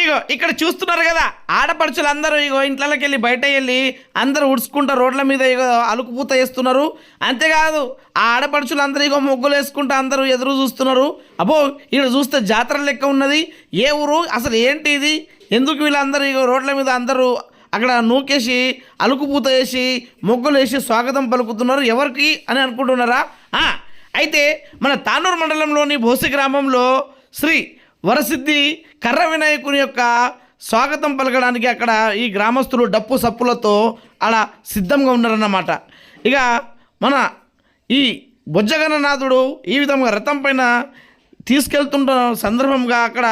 ఇగో ఇక్కడ చూస్తున్నారు కదా ఆడపడుచులు అందరూ ఇగో ఇంట్లోకి వెళ్ళి బయట వెళ్ళి అందరూ ఉడుచుకుంటూ రోడ్ల మీద ఇగో అలుకుపూత వేస్తున్నారు. అంతేకాదు ఆ ఆడపడుచులు అందరూ ఇగో ముగ్గులు వేసుకుంటూ అందరూ ఎదురు చూస్తున్నారు. అబ్బో ఇక్కడ చూస్తే జాతర లెక్క ఉన్నది. ఏ ఊరు? అసలు ఏంటి ఇది? ఎందుకు వీళ్ళందరూ ఇగో రోడ్ల మీద అందరూ అక్కడ నూకేసి అలుకుపూత వేసి మొగ్గులు వేసి స్వాగతం పలుకుతున్నారు? ఎవరికి అని అనుకుంటున్నారా? అయితే మన తానూరు మండలంలోని భోసి గ్రామంలో శ్రీ వరసిద్ధి కర్ర వినాయకుని యొక్క స్వాగతం పలకడానికి అక్కడ ఈ గ్రామస్తులు డప్పు సప్పులతో అలా సిద్ధంగా ఉన్నారన్నమాట. ఇక మన ఈ బొజ్జగణనాథుడు ఈ విధంగా రథం పైన తీసుకెళ్తున్న సందర్భంగా అక్కడ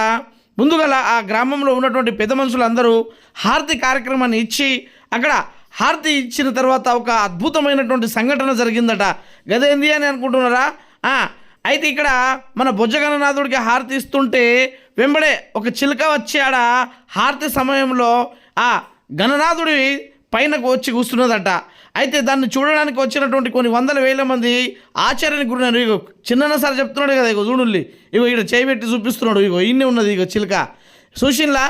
ముందుగల ఆ గ్రామంలో ఉన్నటువంటి పెద్ద మనుషులందరూ హారతి కార్యక్రమాన్ని ఇచ్చి అక్కడ హారతి ఇచ్చిన తర్వాత ఒక అద్భుతమైనటువంటి సంఘటన జరిగిందట. గదేంది అని అనుకుంటున్నారా? అయితే ఇక్కడ మన భుజగణనాథుడికి హారతి ఇస్తుంటే వెంబడే ఒక చిలుక వచ్చి ఆడ హారతి సమయంలో ఆ గణనాథుడి పైనకు వచ్చి కూస్తున్నదట. అయితే దాన్ని చూడడానికి వచ్చినటువంటి కొన్ని వందల వేల మంది ఆచార్యని గురినారు ఇగో చిన్న సార్ చెప్తున్నాడు కదా ఇగో చూడుల్లి ఇగో ఇక్కడ చేయబెట్టి చూపిస్తున్నాడు ఇగో ఇన్నే ఉన్నది ఇగో చిలుక. సుశీల్లా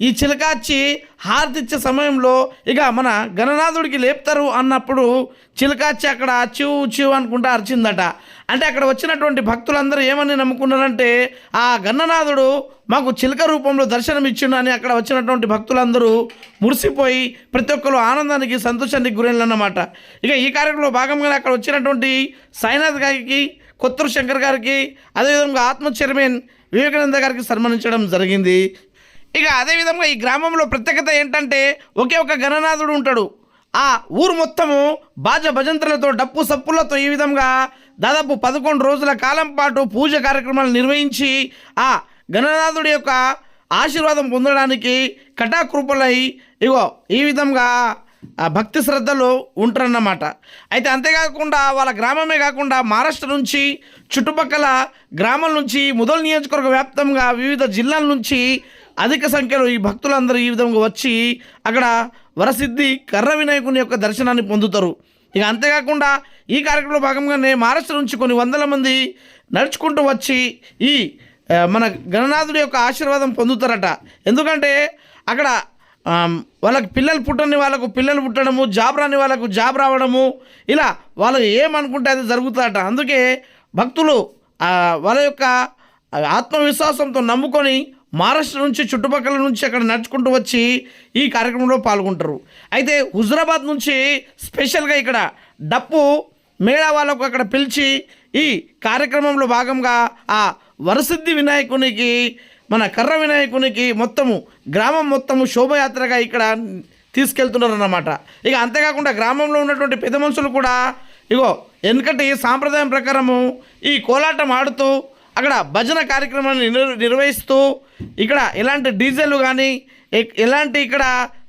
ఈ చిలకాచ్చి హారతిచ్చే సమయంలో ఇక మన గణనాథుడికి లేపుతారు అన్నప్పుడు చిలక అక్కడ చివు చివు అనుకుంటా అరిచిందట. అంటే అక్కడ వచ్చినటువంటి భక్తులందరూ ఏమని నమ్ముకున్నారంటే ఆ గణనాథుడు మాకు చిలక రూపంలో దర్శనం ఇచ్చిండు అని అక్కడ వచ్చినటువంటి భక్తులందరూ మురిసిపోయి ప్రతి ఒక్కరు ఆనందానికి సంతోషానికి గురైనన్నమాట ఇక ఈ కార్యక్రమంలో భాగంగా అక్కడ వచ్చినటువంటి సాయినాథ్ గారికి కొత్తూరు శంకర్ గారికి అదేవిధంగా ఆత్మ చైర్మన్ వివేకానంద గారికి సన్మానించడం జరిగింది. ఇక అదేవిధంగా ఈ గ్రామంలో ప్రత్యేకత ఏంటంటే ఒకే ఒక గణనాథుడు ఉంటాడు. ఆ ఊరు మొత్తము బాజ భజంతులతో డప్పు సప్పులతో ఈ విధంగా దాదాపు పదకొండు రోజుల కాలం పాటు పూజ కార్యక్రమాలు నిర్వహించి ఆ గణనాథుడి యొక్క ఆశీర్వాదం పొందడానికి కటాకృపలై ఇగో ఈ విధంగా భక్తి శ్రద్ధలు ఉంటారన్నమాట. అయితే అంతేకాకుండా వాళ్ళ గ్రామమే కాకుండా మహారాష్ట్ర నుంచి చుట్టుపక్కల గ్రామాల నుంచి ముదల్ నియోజకవర్గ వ్యాప్తంగా వివిధ జిల్లాల నుంచి అధిక సంఖ్యలో ఈ భక్తులందరూ ఈ విధంగా వచ్చి అక్కడ వరసిద్ధి కర్ర వినాయకుని యొక్క దర్శనాన్ని పొందుతారు. ఇక అంతేకాకుండా ఈ కార్యక్రమంలో భాగంగానే మహారాష్ట్ర నుంచి కొన్ని వందల మంది నడుచుకుంటూ వచ్చి ఈ మన గణనాథుడి యొక్క ఆశీర్వాదం పొందుతారట. ఎందుకంటే అక్కడ వాళ్ళకి పిల్లలు పుట్టని వాళ్ళకు పిల్లలు పుట్టడము జాబ్ రాని వాళ్ళకు జాబ్ రావడము ఇలా వాళ్ళు ఏమనుకుంటే అది జరుగుతుందట అందుకే భక్తులు వాళ్ళ యొక్క ఆత్మవిశ్వాసంతో నమ్ముకొని మహారాష్ట్ర నుంచి చుట్టుపక్కల నుంచి అక్కడ నడుచుకుంటూ వచ్చి ఈ కార్యక్రమంలో పాల్గొంటారు. అయితే హుజరాబాద్ నుంచి స్పెషల్గా ఇక్కడ డప్పు మేళా వాళ్ళకు అక్కడ పిలిచి ఈ కార్యక్రమంలో భాగంగా ఆ వరసిద్ధి వినాయకునికి మన కర్ర వినాయకునికి మొత్తము గ్రామం మొత్తము శోభయాత్రగా ఇక్కడ తీసుకెళ్తున్నారన్నమాట. ఇక అంతేకాకుండా గ్రామంలో ఉన్నటువంటి పెద్ద మనుషులు కూడా ఇగో వెనుకటి సాంప్రదాయం ప్రకారము ఈ కోలాటం ఆడుతూ అక్కడ భజన కార్యక్రమాన్ని నిర్వహిస్తూ ఇక్కడ ఎలాంటి డీజేలు కానీ ఎలాంటి ఇక్కడ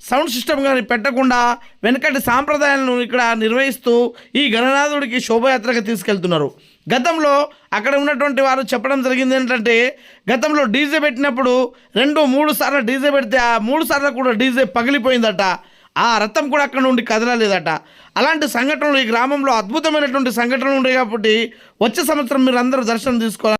సౌండ్ సిస్టమ్ కానీ పెట్టకుండా వెనకటి సాంప్రదాయాలను ఇక్కడ నిర్వహిస్తూ ఈ గణనాథుడికి శోభయాత్రగా తీసుకెళ్తున్నారు. గతంలో అక్కడ ఉన్నటువంటి వారు చెప్పడం జరిగింది ఏంటంటే గతంలో డీజే పెట్టినప్పుడు రెండు మూడు సార్లు డీజే పెడితే ఆ మూడు సార్లు కూడా డీజే పగిలిపోయిందట. ఆ రథం కూడా అక్కడ నుండి కదలలేదట. అలాంటి సంఘటనలు ఈ గ్రామంలో అద్భుతమైనటువంటి సంఘటనలు ఉన్నాయి కాబట్టి వచ్చే సంవత్సరం మీరు అందరూ దర్శనం తీసుకోవాలి